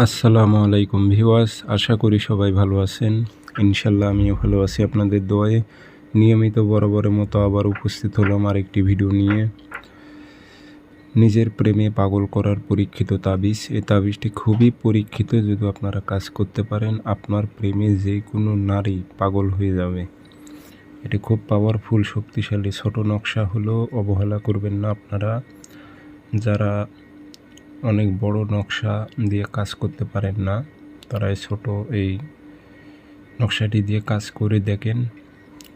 আসসালামু আলাইকুম ভিওয়াস আশা করি সবাই ভালো আছেন। ইনশাল্লাহ আমিও ভালো আছি আপনাদের দোয়ায়। নিয়মিত বরাবরের মতো আবার উপস্থিত হলাম আরেকটি ভিডিও নিয়ে। নিজের প্রেমে পাগল করার পরীক্ষিত তাবিজ। এই তাবিজটি খুবই পরীক্ষিত, যদি আপনারা কাজ করতে পারেন, আপনার প্রেমে যে কোনো নারী পাগল হয়ে যাবে। এটি খুব পাওয়ারফুল শক্তিশালী, ছোট নকশা হলেও অবহেলা করবেন না আপনারা। যারা অনেক বড় নকশা দিয়ে কাজ করতে পারেন না। তারা এই ছোট এই নকশাটি দিয়ে কাজ করে দেখেন,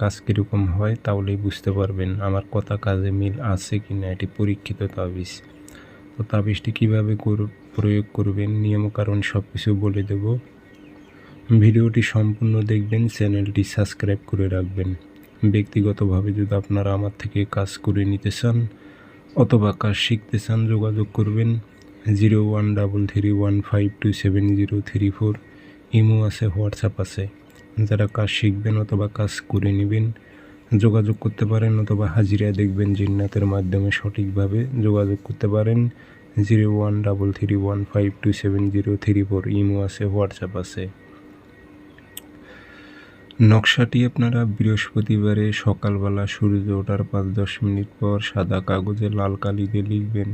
কাজ কীরকম হয়, তাহলেই বুঝতে পারবেন আমার কথা কাজে মিল আছে কি না এটি পরীক্ষিত তাবিজ। তো তাবিজটি কীভাবে প্রয়োগ করবেন, নিয়মকানুন সব কিছু বলে দেব। ভিডিওটি সম্পূর্ণ দেখবেন, চ্যানেলটি সাবস্ক্রাইব করে রাখবেন। ব্যক্তিগতভাবে যদি আপনারা আমার থেকে কাজ করে নিতে চান অথবা কাজ শিখতে চান, যোগাযোগ করবেন। Zero one double three one five two seven zero three four Imo আছে হোয়াটসঅ্যাপ আছে। যারা কাজ শিখবেন অথবা কাজ করে নেবেন, যোগাযোগ করতে পারেন অথবা হাজিরা দেখবেন জিন্নাতের মাধ্যমে সঠিকভাবে যোগাযোগ করতে পারেন। Zero one double three one five two seven zero three four Imo আছে হোয়াটসঅ্যাপ আছে। নকশাটি আপনারা বৃহস্পতিবারে সকালবেলা সূর্য ওঠার পাঁচ দশ মিনিট পর সাদা কাগজে লাল কালি দিয়ে লিখবেন।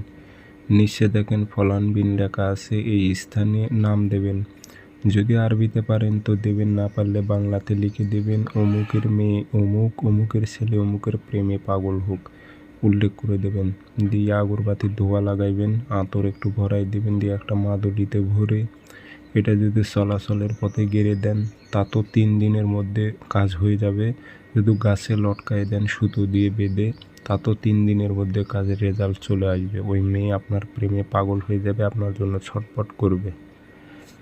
নিচে দেখেন ফলান বিন লেখা আছে, এই স্থানে নাম দেবেন। যদি আরবিতে পারেন তো দেবেন, না পারলে বাংলাতে লিখে দেবেন, অমুকের মেয়ে অমুক, অমুকের ছেলে অমুকের প্রেমে পাগল হোক। উল্লেখ করে দেবেন, দিয়ে আগরবাতি ধোয়া লাগাইবেন, আতর একটু ভরাই দেবেন, দিয়ে একটা মাদুলিতে ভরে এটা যদি চলাচলের পথে গেড়ে দেন, তা তো তিন দিনের মধ্যে কাজ হয়ে যাবে। যদি গাছে লটকায় দেন, সুতো দিয়ে বেঁধে তা তো তিন দিনের মধ্যে কাজের রেজাল্ট চলে আসবে। ওই মেয়ে আপনার প্রেমে পাগল হয়ে যাবে, আপনার জন্য ছটফট করবে।